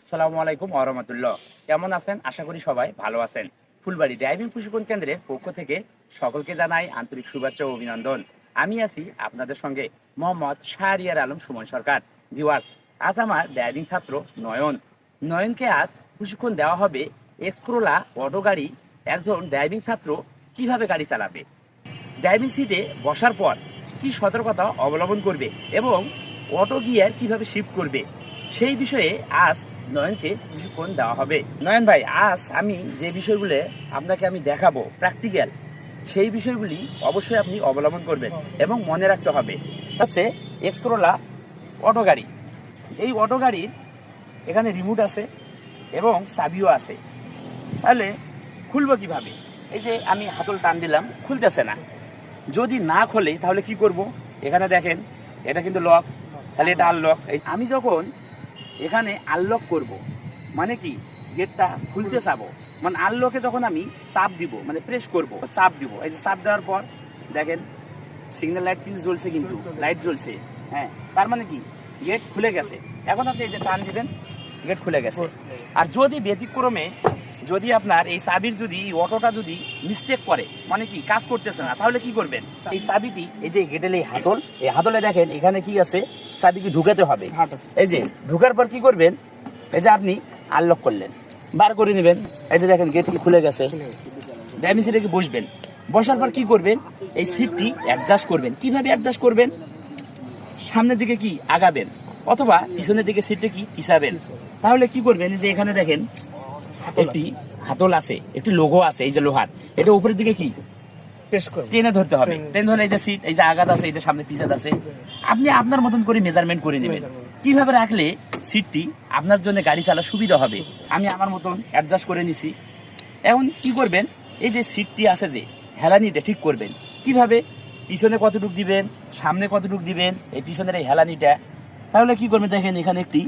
আসসালামু আলাইকুম আরহামতুল্লাহ কেমন আছেন? আশা করি সবাই ভালো আছেন। ফুলবাড়ি ড্রাইভিং প্রশিক্ষণ কেন্দ্রের পক্ষ থেকে সকলকে জানাই আন্তরিক শুভেচ্ছা ও অভিনন্দন। আমি আছি আপনাদের সঙ্গে মোহাম্মদ শাহরিয়ার আলম সুমন সরকার। ভিওয়ার্স আজ আমার ড্রাইভিং ছাত্র নয়ন। নয়নকে আজ প্রশিক্ষণ দেওয়া হবে এক্সকোলা অটো গাড়ি একজন ড্রাইভিং ছাত্র কীভাবে গাড়ি চালাবে, ড্রাইভিং সিটে বসার পর কি সতর্কতা অবলম্বন করবে এবং অটো গিয়ার কীভাবে শিফট করবে, সেই বিষয়ে আজ নয়নকে প্রশিক্ষণ দেওয়া হবে। নয়ন ভাই, আজ আমি যে বিষয়গুলো আপনাকে আমি দেখাবো প্র্যাকটিক্যাল সেই বিষয়গুলি অবশ্যই আপনি অবলম্বন করবেন এবং মনে রাখতে হবে। হচ্ছে এক্সকোলা অটো গাড়ি। এই অটো গাড়ির এখানে রিমোট আছে এবং চাবিও আছে। তাহলে খুলবো কীভাবে? এই যে আমি হাতল টান দিলাম, খুলতেছে না। যদি না খোলে তাহলে কি করব? এখানে দেখেন, এটা কিন্তু লক তাহলে এটা আনলক আমি যখন এখানে আনলক করব। মানে কি? গেটটা খুলতে চাব। মানে আনলকে যখন আমি চাপ দিব মানে প্রেস করব চাপ দিব। এই যে চাপ দেওয়ার পর দেখেন সিগন্যাল লাইট কিন্তু জ্বলছে কিন্তু লাইট জ্বলছে। হ্যাঁ তার মানে কি? গেট খুলে গেছে। এখন আপনি এই যে টান দিবেন গেট খুলে গেছে। আর যদি ব্যতিক্রমে যদি আপনার এই চাবির যদি অটোটা যদি মিস্টেক করে মানে কি কাজ করতেছে না তাহলে কি করবেন? এই চাবিটি এই যে গেটের এই হাতল এই হাতলে দেখেন এখানে কি আছে? চাবিকে ঢুকাতে হবে। এই যে ঢুকার পর কি করবেন? এই যে আপনি আনলক করলেন। বার করে নেবেন। এই যে দেখেন গেট কি খুলে গেছে। সিটে কি বসবেন। বসার পর কি করবেন? এই সিটটি অ্যাডজাস্ট করবেন। কীভাবে অ্যাডজাস্ট করবেন? সামনের দিকে কি আগাবেন? অথবা পিছনের দিকে সিটটা কি পিছাবেন? তাহলে কি করবেন? এই যে এখানে দেখেন একটি হাতল আছে একটি লোগো আছে এই যে লোহার। এটা উপরের দিকে কি? টেনে ধরতে হবে। টেনে ধরে এই যে সিট এই যে আঘাত আছে এই যে সামনে পিছাত আছে। আপনি আপনার মতন করে মেজারমেন্ট করে নেবেন। কীভাবে রাখলে সিটটি আপনার জন্য গাড়ি চালা সুবিধা হবে? আমি আমার মতন অ্যাডজাস্ট করে নিছি। এখন কি করবেন? এই যে সিটটি আছে যে হেলানিটা ঠিক করবেন। কীভাবে? পিছনে কতটুক দিবেন? সামনে কতটুক দিবেন? এই পিছনের এই হেলানিটা তাহলে কি করবেন দেখেন এখানে একটি,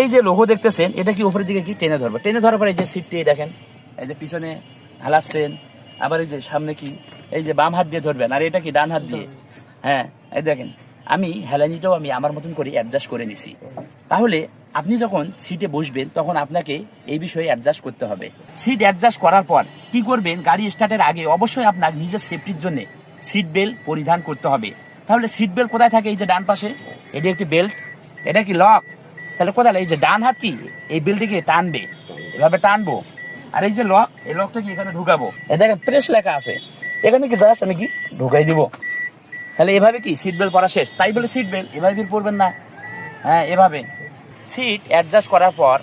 এই যে লোহো দেখতেছেন, এটা কি উপরের দিকে কি টেনে ধরবে? টেনে ধরার পর এই যে সিটটি দেখেন, এই যে পিছনে হালাচ্ছেন, আবার এই যে সামনে কি, এই যে বাম হাত দিয়ে ধরবেন, আর এটা কি ডান হাত দিয়ে? হ্যাঁ এই দেখেন, আমি হেলানিটাও আমি আমার মতন করে অ্যাডজাস্ট করে নিছি। তাহলে আপনি যখন সিটে বসবেন, তখন আপনাকে এই বিষয়ে অ্যাডজাস্ট করতে হবে। সিট অ্যাডজাস্ট করার পর কি করবেন? গাড়ি স্টার্টের আগে অবশ্যই আপনার নিজের সেফটির জন্য সিট বেল্ট পরিধান করতে হবে। তাহলে সিট বেল্ট কোথায় থাকে? এই যে ডান পাশে, এটি একটি বেল্ট এটা কি লক তাহলে কোথায় এই যে ডান হাত কি? এই বেল্টটিকে টানবে। এভাবে টানবো। আর এই যে লক এই লকটা কি এখানে ঢুকাবো? এটা দেখেন প্রেস লেখা আছে। এখানে কি জাস্ট আমি কি? ঢুকাই দিব। তাহলে এভাবে কি? সিট বেল্ট পরা শেষ। তাই বলে সিট বেল্ট এভাবে পরবেন না? হ্যাঁ এভাবে। সিট অ্যাডজাস্ট করার পর